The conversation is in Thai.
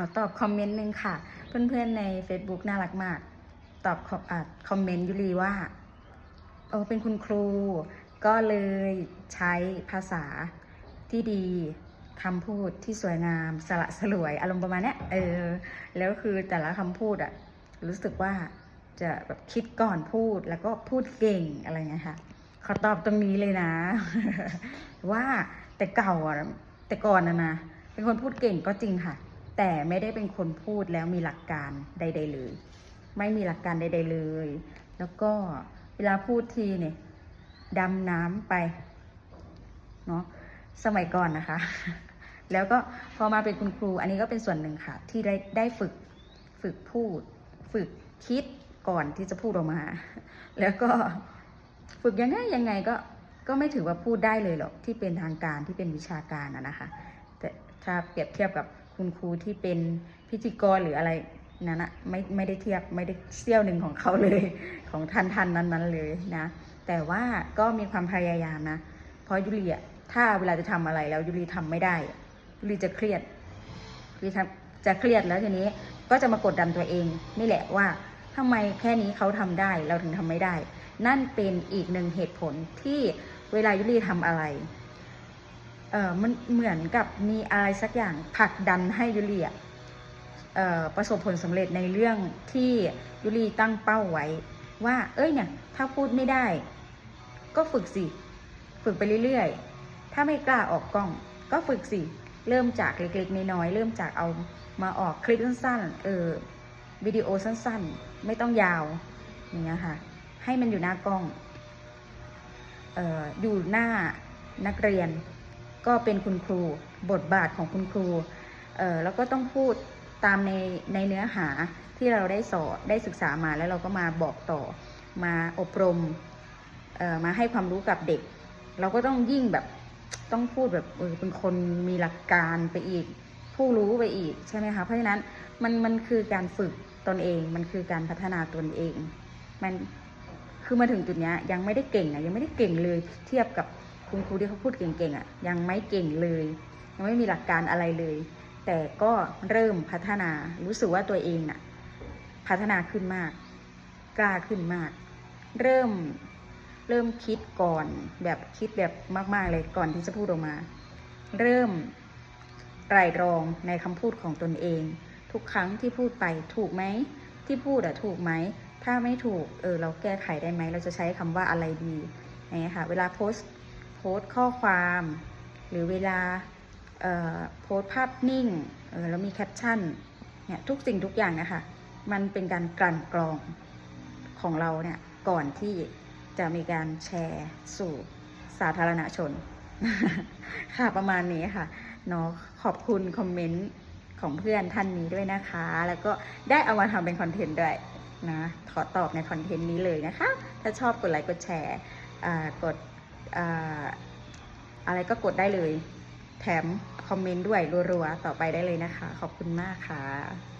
อตอบคอมเมนต์หนึ่งค่ะ เพื่อนๆใน Facebook น่ารักมาก ตอบคอมอคอมเมนต์ยุรีว่าเออเป็นคุณครู ก็เลยใช้ภาษาที่ดีคำพูดที่สวยงามสละสลวยอารมณ์ประมาณนี้เออ แล้วคือแต่ละคำพูดอะรู้สึกว่าจะแบบคิดก่อนพูดแล้วก็พูดเก่งอะไรเงี้ยค่ะขอตอบตรงนี้เลยนะ ว่าแต่เก่าอะแต่ก่อนนะนะเป็นคนพูดเก่งก็จริงค่ะ แต่ไม่ได้เป็นคนพูดแล้วมีหลักการใด ๆ เลย ไม่มีหลักการใด ๆ เลย แล้วก็เวลาพูดทีเนี่ยดำน้ำไปเนาะสมัยก่อนนะคะ แล้วก็พอมาเป็นคุณครู อันนี้ก็เป็นส่วนหนึ่งค่ะ ที่ได้ได้ฝึกฝึกพูด ฝึกคิดก่อนที่จะพูดออกมา แล้วก็ฝึกยังไงยังไงก็ก็ไม่ถือว่าพูดได้เลยหรอกที่เป็นทางการที่เป็นวิชาการอะนะคะ แต่ถ้าเปรียบเทียบกับ คุณครูที่เป็นพิธีกรหรืออะไรนั้นอะไม่ไม่ได้เทียบไม่ได้เสี้ยวหนึ่งของเขาเลยของท่านท่านนั้นๆเลยนะ แต่ว่าก็มีความพยายามนะ เพราะยุรีอะถ้าเวลาจะทำอะไรแล้วยุรีทำไม่ได้ยุรีจะเครียดยุรีจะเครียดแล้วทีนี้ก็จะมากดดันตัวเอง นี่แหละว่าทำไมแค่นี้เขาทำได้เราถึงทำไม่ได้ นั่นเป็นอีกหนึ่งเหตุผลที่เวลายุรีทำอะไร เออมันเหมือนกับมีอะไรสักอย่างผลักดันให้ยุรีอะเอ่อประสบผลสำเร็จในเรื่องที่ยุรีตั้งเป้าไว้ ว่า เอ้ยเนี่ยถ้าพูดไม่ได้ ก็ฝึกสิ ฝึกไปเรื่อยๆ ถ้าไม่กล้าออกกล้อง ก็ฝึกสิ เริ่มจากเล็กๆน้อยๆเริ่มจากเอามาออกคลิปสั้นๆ เออวิดีโอสั้นๆ ไม่ต้องยาวอย่างเงี้ยค่ะ ให้มันอยู่หน้ากล้อง เอ่ออยู่หน้านักเรียน ก็เป็นคุณครูบทบาทของคุณครูเอ่อแล้วก็ต้องพูดตามในในเนื้อหาที่เราได้สอนได้ศึกษามาแล้วเราก็มาบอกต่อมาอบรมเอ่อมาให้ความรู้กับเด็ก เราก็ต้องยิ่งแบบต้องพูดแบบเออเป็นคนมีหลักการไปอีก ผู้รู้ไปอีกใช่ไหมคะเพราะฉะนั้นมันมันคือการฝึกตนเองมันคือการพัฒนาตนเอง มันคือมาถึงจุดนี้ยังไม่ได้เก่งอะยังไม่ได้เก่งเลยเทียบกับ คุณครูที่เขาพูดเก่งๆอะยังไม่เก่งเลย ยังไม่มีหลักการอะไรเลย แต่ก็เริ่มพัฒนารู้สึกว่าตัวเองน่ะ พัฒนาขึ้นมาก กล้าขึ้นมาก เริ่มเริ่มคิดก่อนแบบคิดแบบมาก ๆ เลยก่อนที่จะพูดออกมา เริ่มไตรรองในคำพูดของตนเอง ทุกครั้งที่พูดไปถูกไหมที่พูดอะถูกไหมถ้าไม่ถูกเออเราแก้ไขได้ไหมเราจะใช้คำว่าอะไรดีอย่างเงี้ยค่ะ เวลาโพสต์ โพสต์ข้อความ หรือเวลาโพสต์ภาพนิ่งแล้วมีแคปชั่นเนี่ยทุกสิ่งทุกอย่างนะคะ มันเป็นการกลั่นกรองของเราเนี่ยก่อนที่จะมีการแชร์สู่สาธารณชน ค่ะประมาณนี้ค่ะเนาะขอบคุณคอมเมนต์ของเพื่อนท่านนี้ด้วยนะคะ แล้วก็ได้เอามาทำเป็นคอนเทนต์ด้วยนะ ขอตอบในคอนเทนต์นี้เลยนะคะ ถ้าชอบกดไลค์กดแชร์อ่ากด อะไรก็กดได้เลย แถมคอมเมนต์ด้วยรัวๆ ต่อไปได้เลยนะคะ ขอบคุณมากค่ะ